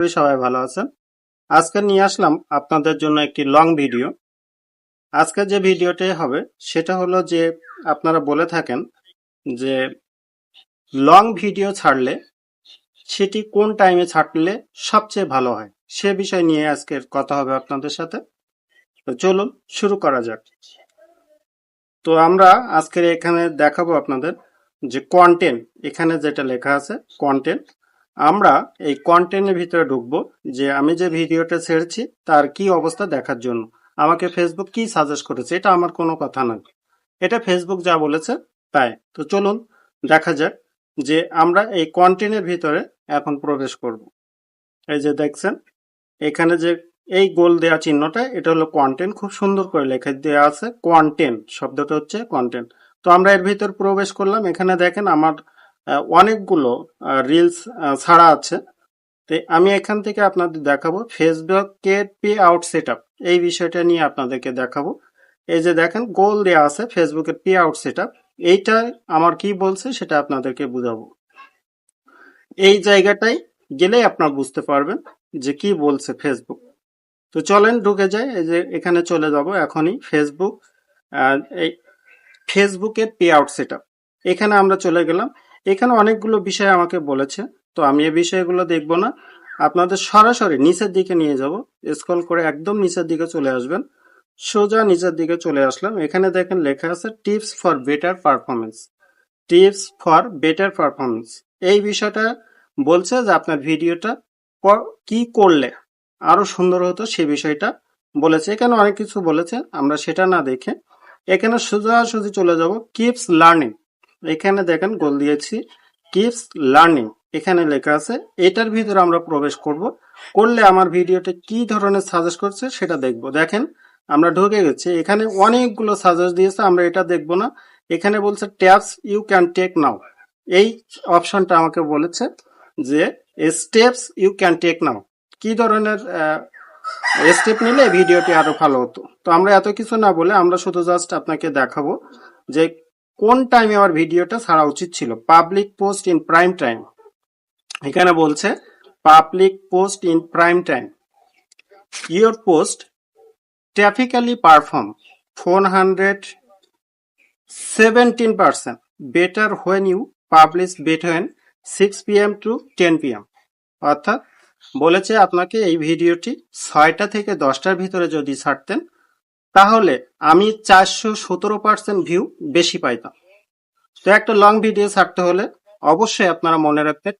করি সবাই ভালো আছেন। আজকে নিয়ে আসলাম আপনাদের জন্য একটি লং ভিডিও। আজকে যে ভিডিওটি হবে, সেটা হলো যে আপনারা বলে থাকেন যে লং ভিডিও ছাড়লে সেটি কোন টাইমে ছাড়লে সবচেয়ে ভালো হয়, সে বিষয় নিয়ে আজকের কথা হবে আপনাদের সাথে। তো চলুন শুরু করা যাক। তো আমরা আজকের এখানে দেখাবো আপনাদের যে কন্টেন্ট এখানে যেটা লেখা আছে কন্টেন্ট আমরা এই কন্টেন্টের ভিতরে ঢুকবো যে আমি যে ভিডিওটা ছেড়েছি তার কি অবস্থা দেখার জন্য। আমাকে ফেসবুক কি সাজেস্ট করেছে এটা আমার কোনো কথা নয়। এটা ফেসবুক যা বলেছে তাই। তো চলুন দেখা যাক যে আমরা এই কন্টেন্টের ভিতরে এখন প্রবেশ করব। এই যে দেখছেন, এখানে যে এই গোল দেওয়া চিহ্নটা, এটা হলো কন্টেন্ট খুব সুন্দর করে লেখা দেওয়া আছে কন্টেন্ট শব্দটা হচ্ছে কন্টেন্ট তো আমরা এর ভিতর প্রবেশ করলাম। এখানে দেখেন আমার অনেকগুলো রিলস ছাড়া আছে। তো আমি এখান থেকে আপনাদের দেখাবো ফেসবুকের পে আউট সেট এই বিষয়টা নিয়ে আপনাদেরকে দেখাবো। এই যে দেখেন, গোল দেওয়া আছে ফেসবুকের পে আউট সেট এইটা আমার কি বলছে সেটা আপনাদেরকে বুঝাবো। এই জায়গাটাই গেলেই আপনারা বুঝতে পারবেন যে কি বলছে ফেসবুক তো চলেন ঢুকে যাই। এই যে এখানে চলে যাব এখনই। ফেসবুক এই ফেসবুকের পে আউট সেট এখানে আমরা চলে গেলাম। এখানে অনেকগুলো বিষয় আমাকে বলেছে, তো আমি এই বিষয়গুলো দেখব না। আপনাদের সরাসরি নিচের দিকে নিয়ে যাব। স্ক্রল করে একদম নিচের দিকে চলে আসবেন। সোজা নিচের দিকে চলে আসলাম। এখানে দেখেন লেখা আছে tips for better performance tips for better performance এই বিষয়টা বলছে যে আপনার ভিডিওটা ক- করলে আরও সুন্দর হতো সে বিষয়টা বলেছে। এখানে অনেক কিছু বলেছে, আমরা সেটা না দেখে। এখানে সোজাসুজি চলে যাব কিপস লার্নিং এখানে দেখেন গোল দিয়েছি। কিপস লার্নিং এখানে লেখা আছে, এটার ভিতরে আমরা প্রবেশ করব। করলে আমার ভিডিওতে কি ধরনের সাজেস্ট করছে সেটা দেখব। দেখেন, আমরা ঢুকে গেছি। এখানে অনেকগুলো সাজেস্ট দিয়েছে, আমরা এটা দেখব না। এখানে বলছে taps you can take now এই অপশনটা আমাকে বলেছে যে steps you can take now কি ধরনের স্টেপ নিলে ভিডিওটি আরও ভালো হতো? তো আমরা এত কিছু না বলে আমরা শুধু জাস্ট আপনাকে দেখাবো যে কোন টাইমে আমার ভিডিওটা ছাড়া উচিত ছিল? Public post in prime time এখানে বলছে public post in prime time your post typically perform four hundred seventeen percent better when you publish between six PM to ten PM অর্থাৎ বলেছে আপনাকে এই ভিডিওটি ছয়টা থেকে দশটার ভিতরে যদি ছাড়তেন তাহলে আমি চারশো সতেরো পার্সেন্ট ভিউ বেশি পাইতাম। তো একটা লং ভিডিও ছাড়তে হলে অবশ্যই আপনারা মনে রাখবেন,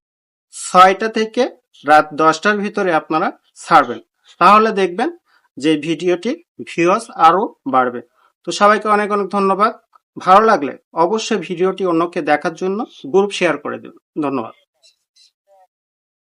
ছয়টা থেকে রাত দশটার ভিতরে আপনারা ছাড়বেন। তাহলে দেখবেন যে ভিডিওটি ভিউয়ার্স আরও বাড়বে। তো সবাইকে অনেক অনেক ধন্যবাদ। ভালো লাগলে অবশ্যই ভিডিওটি অন্যকে দেখার জন্য গ্রুপ শেয়ার করে দেবেন ধন্যবাদ।